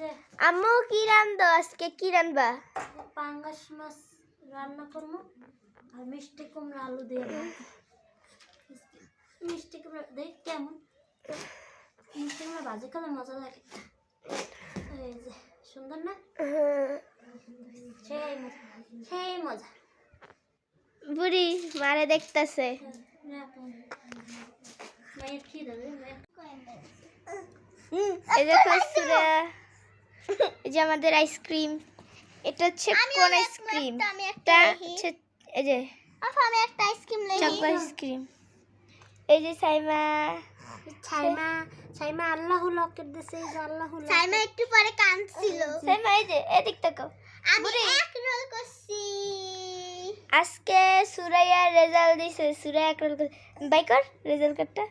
আম্মু কি রান্ধো আজকে কি রান্ধবা পাঙ্গাস মাছ রান্না করব আর মিষ্টি কুমড়া আলু দিয়ে। মিষ্টি কুমড়া দেখ কেমন মিষ্টি কুমড়া ভাজি খেলে মজা লাগে এই যে সুন্দর না সেই মজা সেই মজা বুড়ি মারে দেখতাছে এই দেখো সুরা এই যে আমাদের আইসক্রিম এটা হচ্ছে কোন আইসক্রিম একটা এটা হচ্ছে এই যে আফা আমি একটা আইসক্রিম লই। চকলেট আইসক্রিম এই যে সাইমা ছাইমা ছাইমা আল্লাহু লকেট দিছে এই যে আল্লাহ সাইমা একটু পরে কাঁদছিল। সাইমা এই যে এদিক তাকো আমি এক রোল করছি। আজকে সুরাইয়া রেজাল্ট দিছে সুরাইয়া এক রোল বাই কর রেজাল্ট কার্ডটা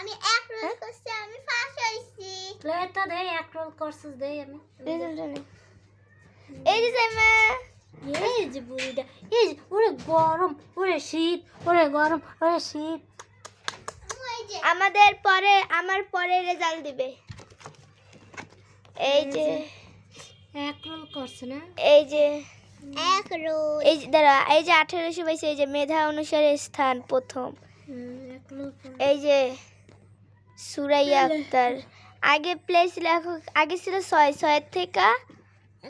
আমি এক রোল করছি আমি ফার্স্ট হইছি প্লেটটা দে এক রোল করছিস দে আমি। এই যে সাইমা এই যে। বুড়িটা। এই যে ওরে গরম ওরে শীত ওরে গরম ওরে শীত। আমাদের পরে আমার পরে রেজাল্ট দিবে। এই যে। এক রোল করছে না? এই যে। এক রোল এই যে দাঁড়া এই যে আঠেরোশো বাইশে এই যে মেধা অনুসারে স্থান প্রথম। এই যে। সুরাইয়া আক্তার। আগে প্লেস লেখো আগে ছিল ছয়। ছয়ের থেকে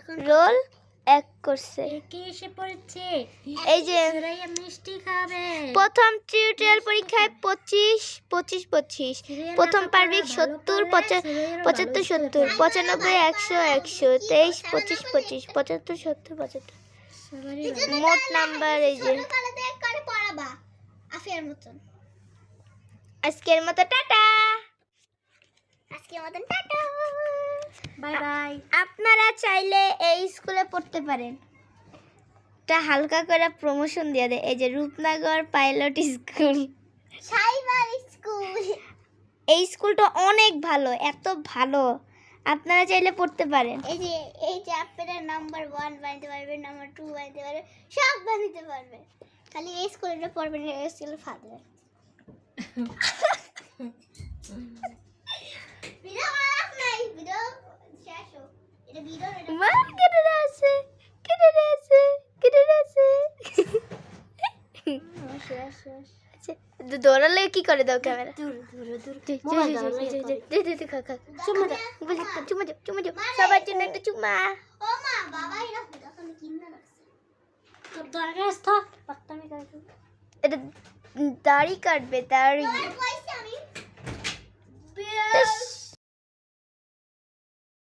রোল এক করছে। কে এসে পড়েছে। এই যে মিষ্টি খাবে। প্রথম টিউটোরিয়াল পরীক্ষায় পঁচিশ পঁচিশ পঁচিশ। প্রথম পার্বিক সত্তর পঁচা- পঁচাত্তর সত্তর পঁচানব্বই একশো একশো তেইশ পঁচিশ পঁচিশ পঁচাত্তর সত্তর পঁচাত্তর। মোট নাম্বার এই যে। আজকের মতো টাটা। আজকের মতন টাটা বাই বাই। আপনারা চাইলে এই স্কুলে পড়তে পারেন। এটা হালকা করে প্রমোশন দিয়ে দেয় এই যে Rupnagar pilot school. Cyber school. এই স্কুলটা অনেক ভালো এত ভালো। আপনারা চাইলে পড়তে পারেন। এই যে এই যে আপনারা নাম্বার ওয়ান বানাতে পারবে নাম্বার টু বানাতে পারবে সব বানাতে পারবে খালি এই স্কুলে পড়বেন এই স্কুলে ফাদবে দৌড়ালে কি করে দাও ক্যামেরা? চুমা দাও। চুমু দাও। সবার জন্য একটা চুমা এটা দাড়ি কাটবে দাড়ি।